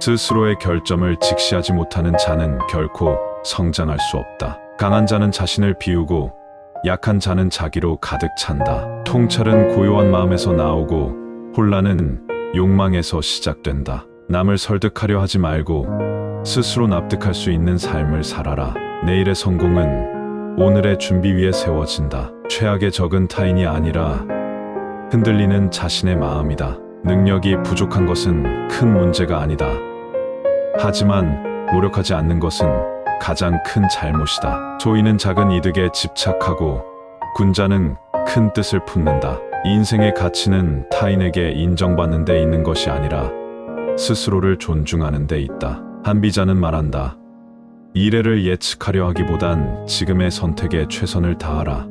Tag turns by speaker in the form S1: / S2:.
S1: 스스로의 결점을 직시하지 못하는 자는 결코 성장할 수 없다. 강한 자는 자신을 비우고 약한 자는 자기로 가득 찬다. 통찰은 고요한 마음에서 나오고 혼란은 욕망에서 시작된다. 남을 설득하려 하지 말고 스스로 납득할 수 있는 삶을 살아라. 내일의 성공은 오늘의 준비 위에 세워진다. 최악의 적은 타인이 아니라 흔들리는 자신의 마음이다. 능력이 부족한 것은 큰 문제가 아니다. 하지만 노력하지 않는 것은 가장 큰 잘못이다. 소인은 작은 이득에 집착하고 군자는 큰 뜻을 품는다. 인생의 가치는 타인에게 인정받는 데 있는 것이 아니라 스스로를 존중하는 데 있다. 한비자는 말한다. 미래를 예측하려 하기보단 지금의 선택에 최선을 다하라.